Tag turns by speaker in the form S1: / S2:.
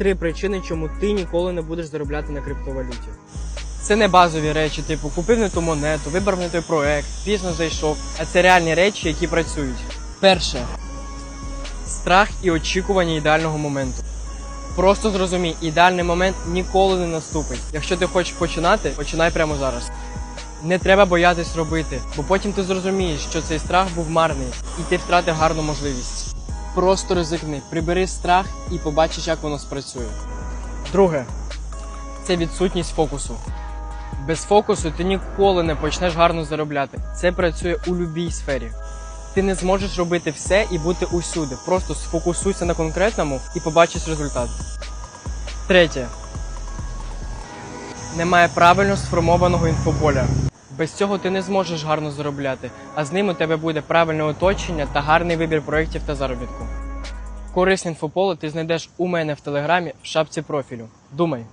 S1: три причини, чому ти ніколи не будеш заробляти на криптовалюті. Це не базові речі, типу купив не ту монету, вибрав не той проект, пізно зайшов, а це реальні речі, які працюють. Перше страх і очікування ідеального моменту. Просто зрозумій, ідеальний момент ніколи не наступить. Якщо ти хочеш починати, починай прямо зараз. Не треба боятись робити, бо потім ти зрозумієш, що цей страх був марний, і ти втратив гарну можливість. Просто ризикни, прибери страх і побачиш, як воно спрацює. Друге це відсутність фокусу. Без фокусу ти ніколи не почнеш гарно заробляти. Це працює у будь-якій сфері. Ти не зможеш робити все і бути усюди. Просто сфокусуйся на конкретному і побачиш результат. Третє. Немає правильно сформованого інфополя. Без цього ти не зможеш гарно заробляти, а з ним у тебе буде правильне оточення та гарний вибір проєктів та заробітку. Корисне інфополи ти знайдеш у мене в телеграмі в шапці профілю. Думай.